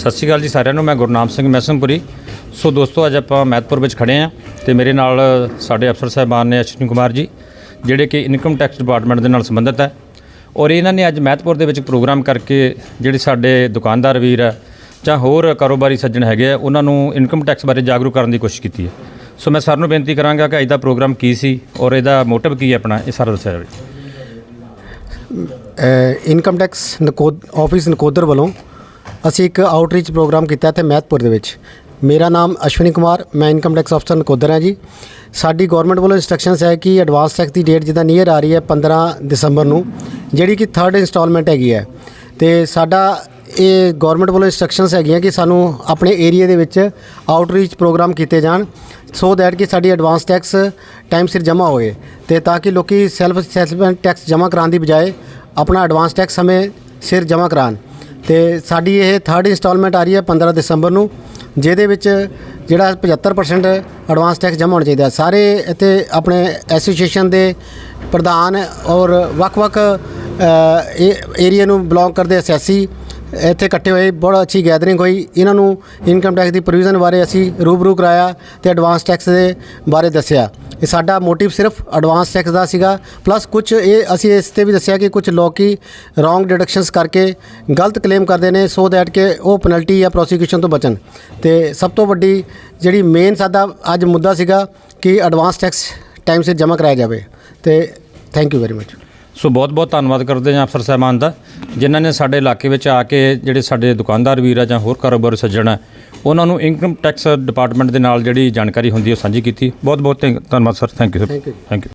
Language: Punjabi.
ਸਤਿ ਸ਼੍ਰੀ ਅਕਾਲ ਜੀ ਸਾਰਿਆਂ ਨੂੰ, ਮੈਂ ਗੁਰਨਾਮ ਸਿੰਘ ਮੈਸਮਪੁਰੀ। ਸੋ ਦੋਸਤੋ, ਅੱਜ ਆਪਾਂ ਮਹਿਤਪੁਰ ਵਿੱਚ ਖੜੇ ਆ ਤੇ ਮੇਰੇ ਨਾਲ ਸਾਡੇ ਅਫਸਰ ਸਾਹਿਬਾਨ ਨੇ ਅਸ਼ਵਨੀ ਕੁਮਾਰ ਜੀ, ਜਿਹੜੇ ਕਿ ਇਨਕਮ ਟੈਕਸ ਡਿਪਾਰਟਮੈਂਟ ਦੇ ਨਾਲ ਸੰਬੰਧਿਤ ਹੈ। ਔਰ ਇਹਨਾਂ ਨੇ ਅੱਜ ਮਹਿਤਪੁਰ ਦੇ ਵਿੱਚ ਪ੍ਰੋਗਰਾਮ ਕਰਕੇ ਜਿਹੜੇ ਸਾਡੇ ਦੁਕਾਨਦਾਰ ਵੀਰ ਹੈ ਜਾਂ ਹੋਰ ਕਾਰੋਬਾਰੀ ਸੱਜਣ ਹੈਗੇ ਆ, ਉਹਨਾਂ ਨੂੰ ਇਨਕਮ ਟੈਕਸ ਬਾਰੇ ਜਾਗਰੂਕ ਕਰਨ ਦੀ ਕੋਸ਼ਿਸ਼ ਕੀਤੀ ਹੈ। ਸੋ ਮੈਂ ਸਰ ਨੂੰ ਬੇਨਤੀ ਕਰਾਂਗਾ ਕਿ ਅੱਜ ਦਾ ਪ੍ਰੋਗਰਾਮ ਕੀ ਸੀ ਔਰ ਇਹਦਾ ਮੋਟਿਵ ਕੀ ਹੈ ਆਪਣਾ, ਇਹ ਸਾਰਾ ਦੱਸਿਆ ਜਾਵੇ। ਇਨਕਮ ਟੈਕਸ ਨਕੋਦ, ਆਫਿਸ ਨਕੋਦਰ ਵੱਲੋਂ ਅਸੀਂ ਇੱਕ ਆਊਟਰੀਚ ਪ੍ਰੋਗਰਾਮ ਕੀਤਾ ਇੱਥੇ ਮਹਿਤਪੁਰ ਦੇ ਵਿੱਚ। ਮੇਰਾ ਨਾਮ ਅਸ਼ਵਨੀ ਕੁਮਾਰ, ਮੈਂ ਇਨਕਮ ਟੈਕਸ ਅਫਸਰ ਨਕੋਦਰ ਹਾਂ ਜੀ। ਸਾਡੀ ਗਵਰਨਮੈਂਟ ਵੱਲੋਂ ਇਨਸਟਰਕਸ਼ਨਸ ਹੈ ਕਿ ਐਡਵਾਂਸ ਟੈਕਸ ਦੀ ਡੇਟ ਜਿੱਦਾਂ ਨੀਅਰ ਆ ਰਹੀ ਹੈ 15 ਦਸੰਬਰ ਨੂੰ, ਜਿਹੜੀ ਕਿ ਥਰਡ ਇਨਸਟਾਲਮੈਂਟ ਹੈਗੀ ਹੈ। ਤੇ ਸਾਡਾ ਇਹ ਗਵਰਨਮੈਂਟ ਵੱਲੋਂ ਇਨਸਟਰਕਸ਼ਨਸ ਹੈਗੀਆਂ ਕਿ ਸਾਨੂੰ ਆਪਣੇ ਏਰੀਆ ਦੇ ਵਿੱਚ ਆਊਟਰੀਚ ਪ੍ਰੋਗਰਾਮ ਕੀਤੇ ਜਾਣ ਸੋ ਦੈਟ ਕਿ ਸਾਡੀ ਐਡਵਾਂਸ ਟੈਕਸ ਟਾਈਮ ਸਿਰ ਜਮ੍ਹਾਂ ਹੋਏ, ਤੇ ਤਾਂ ਕਿ ਲੋਕੀ ਸੈਲਫ ਅਸੈਸਮੈਂਟ ਟੈਕਸ ਜਮ੍ਹਾਂ ਕਰਾਉਣ ਦੀ ਬਜਾਏ ਆਪਣਾ ਐਡਵਾਂਸ ਟੈਕਸ ਸਮੇਂ ਸਿਰ ਜਮ੍ਹਾਂ ਕਰਾਉਣ। ਤੇ ਸਾਡੀ ਇਹ ਥਰਡ ਇਨਸਟਾਲਮੈਂਟ ਆ ਰਹੀ ਹੈ 15 ਦਸੰਬਰ ਨੂੰ, ਜਿਹਦੇ ਵਿੱਚ ਜਿਹੜਾ 75% ਐਡਵਾਂਸ ਟੈਕਸ ਜਮ੍ਹਾਂ ਹੋਣਾ ਚਾਹੀਦਾ ਸਾਰੇ ਇੱਥੇ ਆਪਣੇ ਐਸੋਸੀਏਸ਼ਨ ਦੇ ਪ੍ਰਧਾਨ ਔਰ ਵੱਖ-ਵੱਖ ਏਰੀਆ ਨੂੰ ਬਿਲੋਂਗ ਕਰਦੇ ਅਸੈਸੀ ਇੱਥੇ ਇਕੱਠੇ ਹੋਏ, ਬਹੁਤ ਅੱਛੀ ਗੈਦਰਿੰਗ ਹੋਈ। ਇਹਨਾਂ ਨੂੰ ਇਨਕਮ ਟੈਕਸ ਦੀ ਪ੍ਰੋਵੀਜ਼ਨ ਬਾਰੇ ਅਸੀਂ ਰੂਬਰੂ ਕਰਾਇਆ ਤੇ ਐਡਵਾਂਸ ਟੈਕਸ ਦੇ ਬਾਰੇ ਦੱਸਿਆ। ਇਹ ਸਾਡਾ ਮੋਟਿਵ ਸਿਰਫ ਐਡਵਾਂਸ ਟੈਕਸ ਦਾ ਸੀਗਾ ਪਲੱਸ ਕੁਝ ਇਹ ਅਸੀਂ ਇਸ ਤੇ ਵੀ ਦੱਸਿਆ ਕਿ ਕੁਝ ਲੋਕੀ ਰੋਂਗ ਡਿਡਕਸ਼ਨਸ ਕਰਕੇ ਗਲਤ ਕਲੇਮ ਕਰਦੇ ਨੇ ਸੋ ਦੈਟ ਕਿ ਉਹ ਪੈਨਲਟੀ ਜਾਂ ਪ੍ਰੋਸੀਕਿਊਸ਼ਨ ਤੋਂ ਬਚਣ। ਤੇ ਸਭ ਤੋਂ ਵੱਡੀ ਜਿਹੜੀ ਮੇਨ ਸਾਡਾ ਅੱਜ ਮੁੱਦਾ ਸੀਗਾ ਕਿ ਐਡਵਾਂਸ ਟੈਕਸ ਟਾਈਮ ਸਿਰ ਜਮ੍ਹਾਂ ਕਰਾਇਆ ਜਾਵੇ। ਤੇ thank you very much so ਬਹੁਤ ਬਹੁਤ ਧੰਨਵਾਦ ਕਰਦੇ ਹਾਂ ਅਫਸਰ ਸਾਹਿਬਾਨ ਦਾ ਜਿਨ੍ਹਾਂ ਨੇ ਸਾਡੇ ਇਲਾਕੇ ਵਿੱਚ ਆ ਕੇ ਜਿਹੜੇ ਸਾਡੇ ਦੁਕਾਨਦਾਰ ਵੀਰ ਆ ਜਾਂ ਹੋਰ ਕਾਰੋਬਾਰ ਸੱਜਣ ਆ ਉਹਨਾਂ ਨੂੰ ਇਨਕਮ ਟੈਕਸ ਡਿਪਾਰਟਮੈਂਟ ਦੇ ਨਾਲ ਜਿਹੜੀ ਜਾਣਕਾਰੀ ਹੁੰਦੀ ਹੈ ਉਹ ਸਾਂਝੀ ਕੀਤੀ। ਬਹੁਤ ਬਹੁਤ ਧੰਨਵਾਦ sir thank you sir. Thank you